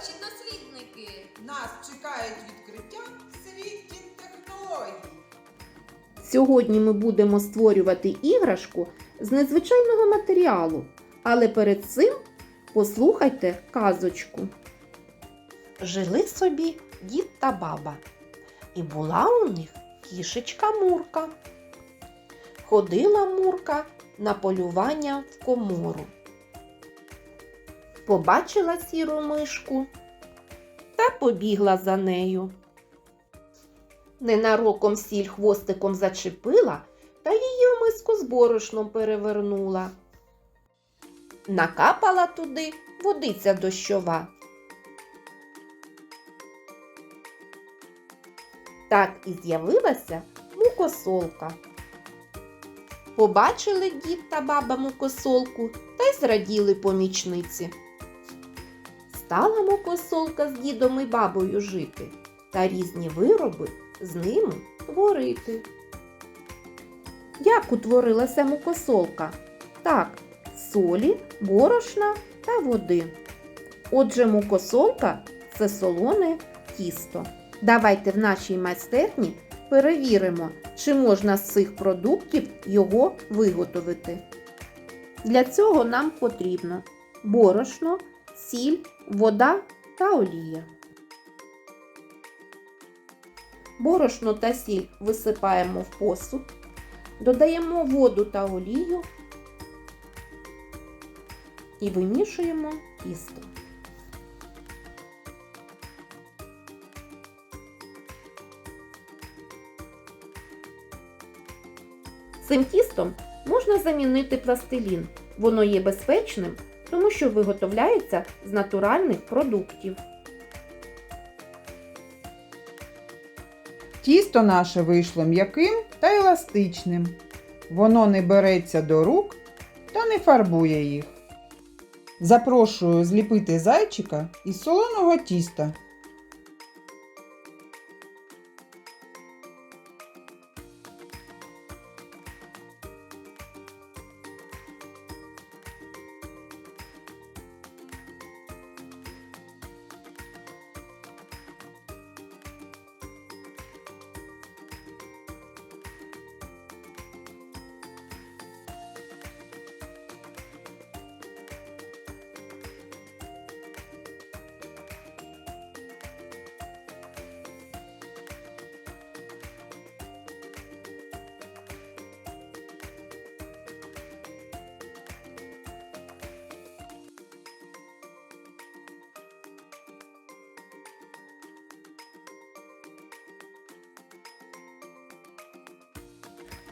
Наші дослідники. Нас чекають відкриття в світі технологій. Сьогодні ми будемо створювати іграшку з незвичайного матеріалу, але перед цим послухайте казочку. Жили собі дід та баба, і була у них кішечка Мурка. Ходила Мурка на полювання в комору. Побачила сіру мишку та побігла за нею. Ненароком сіль хвостиком зачепила та її в миску з борошном перевернула. Накапала туди водиця дощова. Так і з'явилася мукосолка. Побачили дід та баба мукосолку та й зраділи помічниці. Стала мукосолка з дідом і бабою жити та різні вироби з ними творити. Як утворилася мукосолка? Так, солі, борошна та води. Отже, мукосолка це солоне тісто. Давайте в нашій майстерні перевіримо, чи можна з цих продуктів його виготовити. Для цього нам потрібно борошно, сіль, вода та олія. Борошно та сіль висипаємо в посуд, додаємо воду та олію і вимішуємо тісто. Цим тістом можна замінити пластилін. Воно є безпечним, тому що виготовляється з натуральних продуктів. Тісто наше вийшло м'яким та еластичним. Воно не береться до рук та не фарбує їх. Запрошую зліпити зайчика із солоного тіста.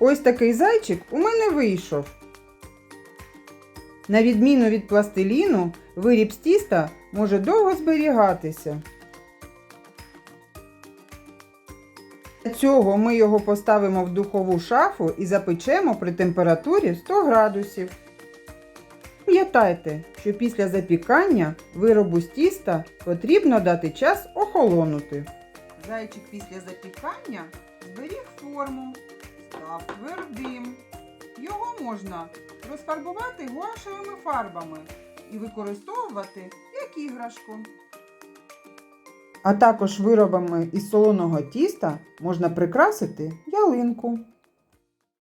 Ось такий зайчик у мене вийшов. На відміну від пластиліну, виріб з тіста може довго зберігатися. Для цього ми його поставимо в духову шафу і запечемо при температурі 100 градусів. Пам'ятайте, що після запікання виробу з тіста потрібно дати час охолонути. Зайчик після запікання зберіг форму, став твердим. Його можна розфарбувати гуашевими фарбами і використовувати як іграшку. А також виробами із солоного тіста можна прикрасити ялинку.